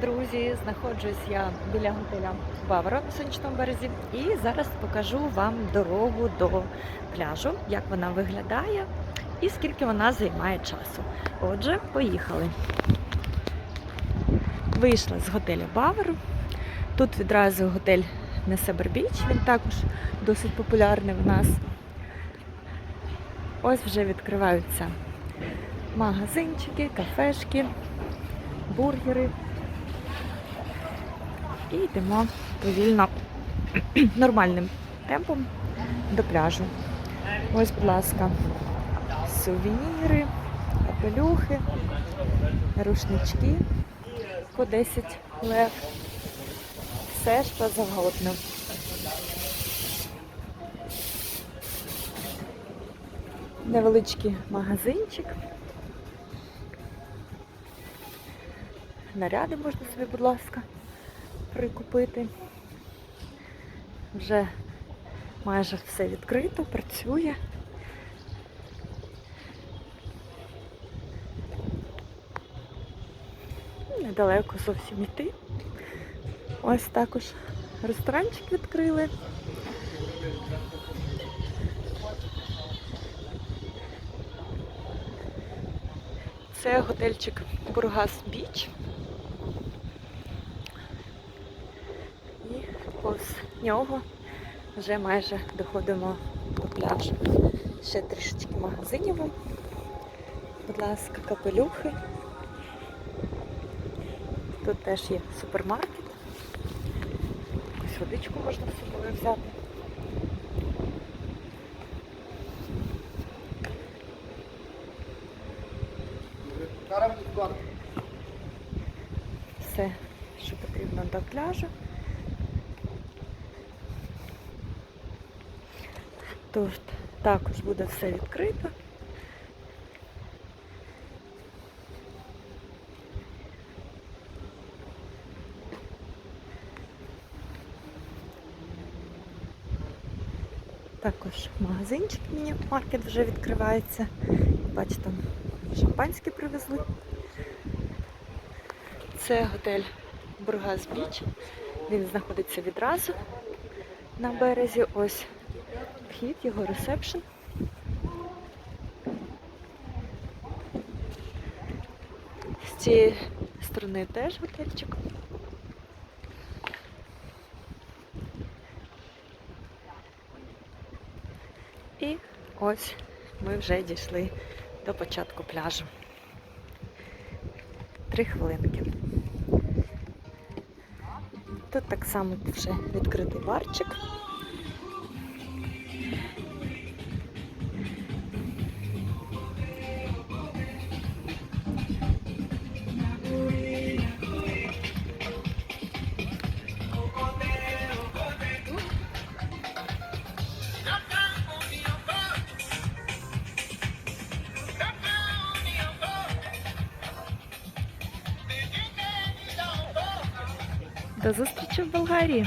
Друзі, знаходжусь я біля готеля Бавара на сонячному березі, і зараз покажу вам дорогу до пляжу, як вона виглядає і скільки вона займає часу. Отже, поїхали. Вийшла з готеля Бавару. Тут відразу готель Несебер Біч, він також досить популярний в нас. Ось вже відкриваються магазинчики, кафешки, бургери. І йдемо повільно нормальним темпом до пляжу. Ось, будь ласка, сувеніри, капелюхи, рушнички по 10 лев. Все, що завгодно. Невеличкий магазинчик. Наряди можна собі, будь ласка, прикупити. Вже майже все відкрито, працює. Недалеко зовсім йти. Ось також ресторанчик відкрили. Це готельчик Бургас Біч. І повз нього вже майже доходимо до пляжу. Ще трішечки магазинів. Будь ласка, капелюхи. Тут теж є супермаркет. Ось водичку можна з собою взяти. Все, що потрібно до пляжу. Тут також буде все відкрито. Також магазинчик міні-маркет вже відкривається. Бачите, там шампанське привезли. Це готель Бургас Біч. Він знаходиться відразу на березі. Ось вхід, його ресепшн. З цієї сторони теж готельчик. І ось ми вже дійшли до початку пляжу. Три хвилинки. Тут так само вже відкритий барчик. До зустрічі в Болгарії!